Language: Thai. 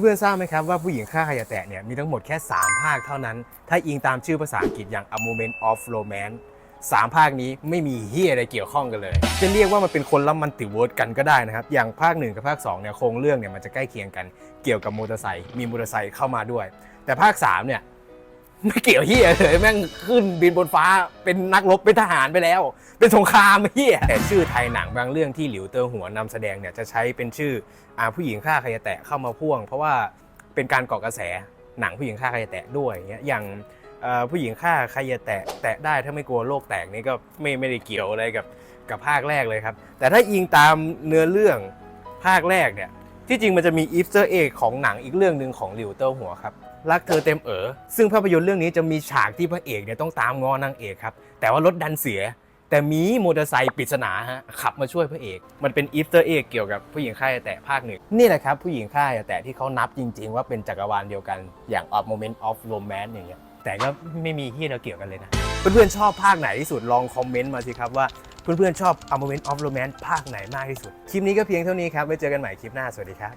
เพื่อนๆทราบไหมครับว่าผู้หญิงฆ่าใครอย่าแตะเนี่ยมีทั้งหมดแค่ 3 ภาคเท่านั้น ถ้าอิงตามชื่อภาษาอังกฤษอย่าง A Moment of Romance สามภาคนี้ไม่มีเฮียอะไรเกี่ยวข้องกันเลย จะเรียกว่ามันเป็นคนละมันติเวิร์ดกันก็ได้นะครับ อย่างภาค 1 กับภาค2เนี่ยโครงเรื่องเนี่ยมันจะใกล้เคียงกัน เกี่ยวกับมอเตอร์ไซค์มีมอเตอร์ไซค์เข้ามาด้วย แต่ภาค3เนี่ย ไม่เกี่ยวเฮียเลยแม่งขึ้นบินบนฟ้าเป็นนักรบเป็นทหารไปแล้ว เป็นสงครามเฮียแต่ชื่อไทยหนังบางเรื่องที่หลิวเตอร์หัวนำแสดงเนี่ยจะใช้เป็นชื่ออาผู้หญิงฆ่าใครจะแตะเข้ามาพ่วง เพราะว่าเป็นการก่อกระแสหนังผู้หญิงฆ่าใครจะแตะด้วยอย่างเงี้ยอย่างผู้หญิงฆ่าใครจะแตะแตะได้ถ้าไม่กลัวโลกแตกนี่ก็ไม่ไม่ได้เกี่ยวอะไรกับกับภาคแรกเลยครับ แต่ถ้าอิงตามเนื้อเรื่องภาคแรกเนี่ยที่จริงมันจะมีอีฟเตอร์เอกของหนังอีกเรื่องหนึ่งของหลิวเตอร์หัวครับ รักเธอเต็มเอ๋อซึ่งภาพยนตร์เรื่องนี้จะมีฉากที่พระเอกเนี่ยต้องตามงอนางเอกครับแต่ว่ารถดันเสีย แต่มีมอเตอร์ไซค์ปริศนาฮะขับมาช่วยพระเอก มันเป็นอีฟเตอร์เอกเกี่ยวกับผู้หญิงค่ายแต่ภาคหนึ่งนี่แหละครับผู้หญิงค่ายแต่ที่เขานับจริง ๆ ว่าเป็นจักรวาลเดียวกันอย่าง Of Moment of Romance อย่างเงี้ยแต่ก็ไม่มีที่เราเกี่ยวกันเลยนะเพื่อนๆชอบภาคไหนที่สุดลองคอมเมนต์มาสิครับว่าเพื่อนๆชอบ A Moment of Romance ภาคไหนมากที่สุด คลิปนี้ก็เพียงเท่านี้ครับ ไว้เจอกันใหม่คลิปหน้า สวัสดีครับ